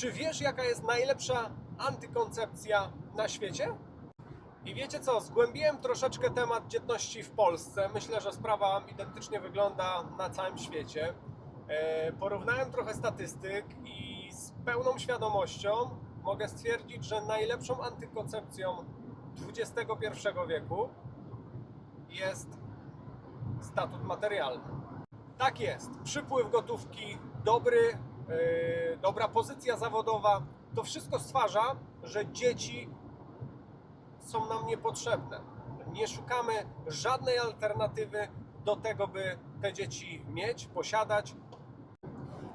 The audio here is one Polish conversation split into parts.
Czy wiesz, jaka jest najlepsza antykoncepcja na świecie? I wiecie co, zgłębiłem troszeczkę temat dzietności w Polsce. Myślę, że sprawa identycznie wygląda na całym świecie. E, Porównałem trochę statystyk i z pełną świadomością mogę stwierdzić, że najlepszą antykoncepcją XXI wieku jest statut materialny. Tak jest. Przypływ gotówki, dobry, dobra pozycja zawodowa, to wszystko stwarza, że dzieci są nam niepotrzebne. Nie szukamy żadnej alternatywy do tego, by te dzieci mieć, posiadać.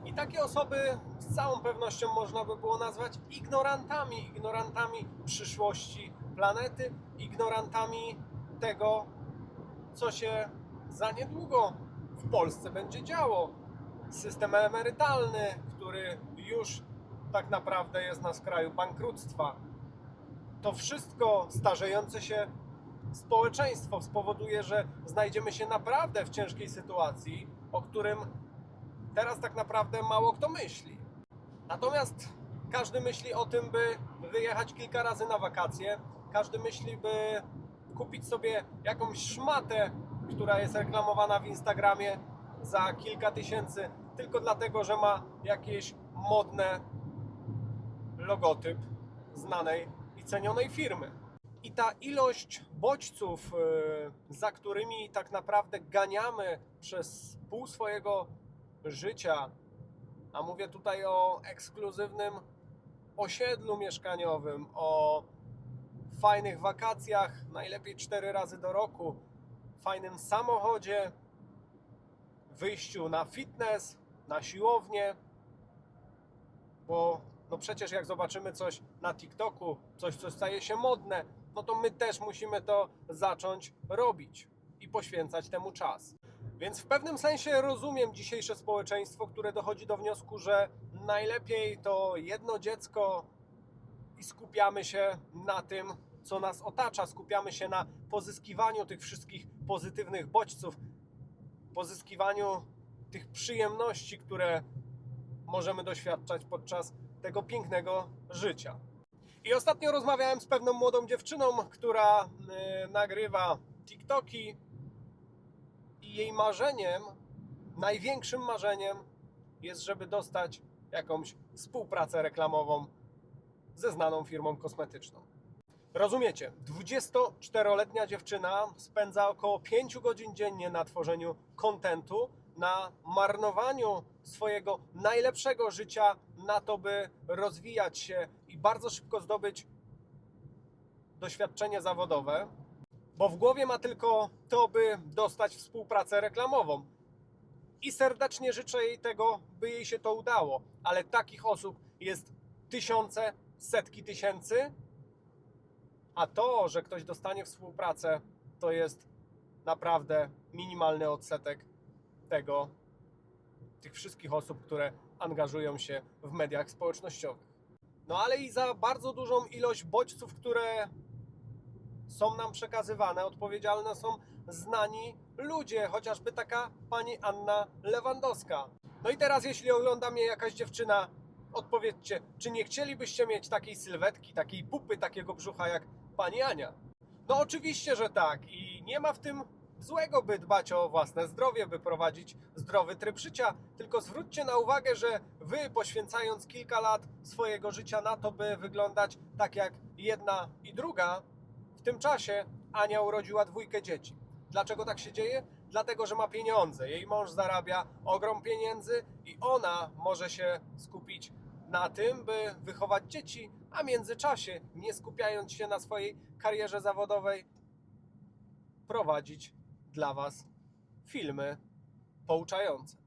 I takie osoby z całą pewnością można by było nazwać ignorantami, ignorantami przyszłości planety, ignorantami tego, co się za niedługo w Polsce będzie działo. System emerytalny, który już tak naprawdę jest na skraju bankructwa. To wszystko starzejące się społeczeństwo spowoduje, że znajdziemy się naprawdę w ciężkiej sytuacji, o którym teraz tak naprawdę mało kto myśli. Natomiast każdy myśli o tym, by wyjechać kilka razy na wakacje. Każdy myśli, by kupić sobie jakąś szmatę, która jest reklamowana w Instagramie za kilka tysięcy, tylko dlatego, że ma jakieś modne logotyp znanej i cenionej firmy. I ta ilość bodźców, yy, za którymi tak naprawdę ganiamy przez pół swojego życia, a mówię tutaj o ekskluzywnym osiedlu mieszkaniowym, o fajnych wakacjach, najlepiej cztery razy do roku, fajnym samochodzie, wyjściu na fitness, na siłownię, bo no przecież jak zobaczymy coś na TikToku, coś co staje się modne, no to my też musimy to zacząć robić i poświęcać temu czas. Więc w pewnym sensie rozumiem dzisiejsze społeczeństwo, które dochodzi do wniosku, że najlepiej to jedno dziecko i skupiamy się na tym, co nas otacza, skupiamy się na pozyskiwaniu tych wszystkich pozytywnych bodźców, pozyskiwaniu tych przyjemności, które możemy doświadczać podczas tego pięknego życia. I ostatnio rozmawiałem z pewną młodą dziewczyną, która y, nagrywa TikToki i jej marzeniem, największym marzeniem jest, żeby dostać jakąś współpracę reklamową ze znaną firmą kosmetyczną. Rozumiecie, 24-letnia dziewczyna spędza około 5 godzin dziennie na tworzeniu kontentu, na marnowaniu swojego najlepszego życia na to, by rozwijać się i bardzo szybko zdobyć doświadczenie zawodowe, bo w głowie ma tylko to, by dostać współpracę reklamową. I serdecznie życzę jej tego, by jej się to udało, ale takich osób jest tysiące, setki tysięcy, a to, że ktoś dostanie współpracę, to jest naprawdę minimalny odsetek tego, tych wszystkich osób, które angażują się w mediach społecznościowych. No ale i za bardzo dużą ilość bodźców, które są nam przekazywane, odpowiedzialne są znani ludzie, chociażby taka pani Anna Lewandowska. No i teraz, jeśli ogląda mnie jakaś dziewczyna, odpowiedzcie, czy nie chcielibyście mieć takiej sylwetki, takiej pupy, takiego brzucha jak pani Ania? No oczywiście, że tak i nie ma w tym złego, by dbać o własne zdrowie, by prowadzić zdrowy tryb życia, tylko zwróćcie na uwagę, że wy poświęcając kilka lat swojego życia na to, by wyglądać tak jak jedna i druga, w tym czasie Ania urodziła dwójkę dzieci. Dlaczego tak się dzieje? Dlatego, że ma pieniądze. Jej mąż zarabia ogrom pieniędzy i ona może się skupić na tym, by wychować dzieci, a w międzyczasie, nie skupiając się na swojej karierze zawodowej, prowadzić dla Was filmy pouczające.